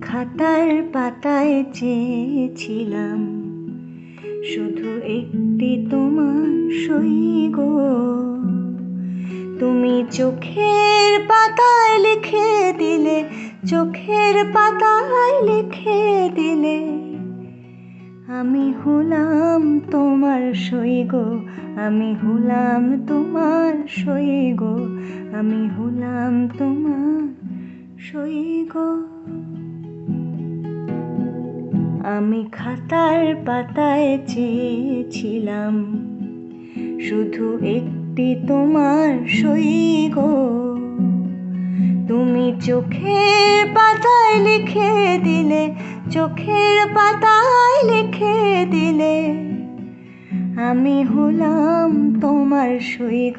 খাতার পাতায় চেয়েছিলাম। শুধু একটি তোমার সই গো। তুমি চোখের পাতায় লিখে দিলে, চোখের পাতায় লিখে দিলে। আমি হলাম তোমার সই গো, আমি হলাম তোমার সই গো, আমি হলাম তোমার সই গো। আমি খাতার পাতায় চেয়েছিলাম। শুধু একটি তোমার সই তুমি চোখের পাতায় লিখে দিলে, চোখের পাতায় লিখে দিলে। আমি হলাম তোমার সই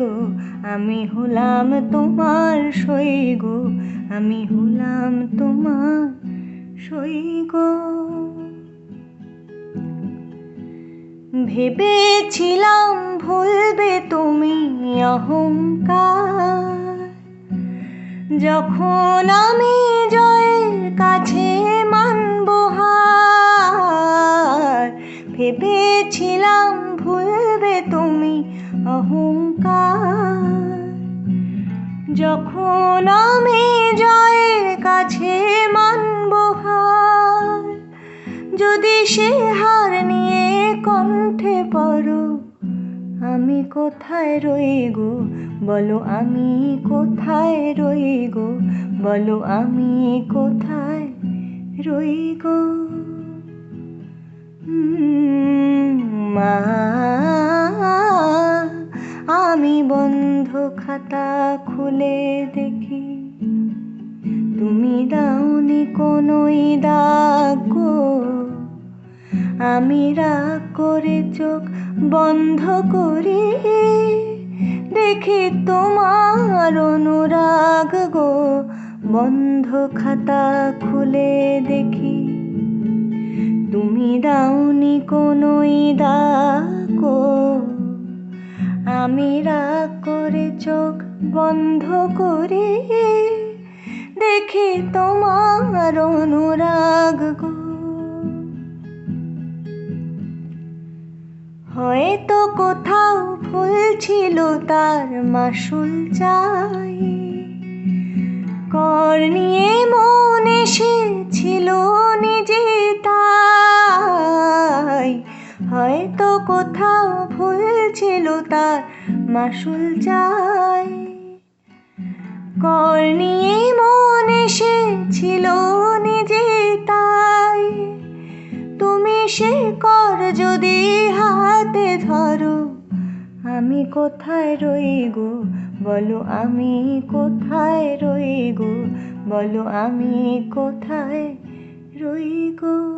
আমি হলাম তোমার সই আমি হলাম তোমার সই ভেবেছিলাম ভুলবে তুমি অহংকার। যখন আমি জয়ের কাছে মানব হার, ভেবেছিলাম ভুলবে তুমি অহংকার। যখন আমি জয়ের কাছে মানব হার, যদি সে হার কণ্ঠে পড়ো। আমি কোথায় রই গো? বলো আমি কোথায় রই গো? বলো আমি কোথায় রই গো? মা, আমি বন্ধ খাতা খুলে দেখি। তুমি দাওনি কোনোই দাগ গো। আমি রাগ করে চোখ বন্ধ করি দেখি তোমার অনুরাগ গো। বন্ধ খাতা খুলে দেখি তুমি দাওনি কোনোই দাগ। গো আমি রাগ করে চোখ বন্ধ করে দেখি তোমার অনুরাগ গো। হয়তো কোথাও ফুল ছিল তার মাসুল চাই। কর নিয়ে মন এসেছিল নিজে তাই। হয়তো কোথাও ফুল ছিল তার মাসুল চাই। কর নিয়ে মন এসেছিল সে কর যদি হাতে ধরো। আমি কোথায় রই গো? বলো আমি কোথায় রই গো? বলো আমি কোথায় রই গো?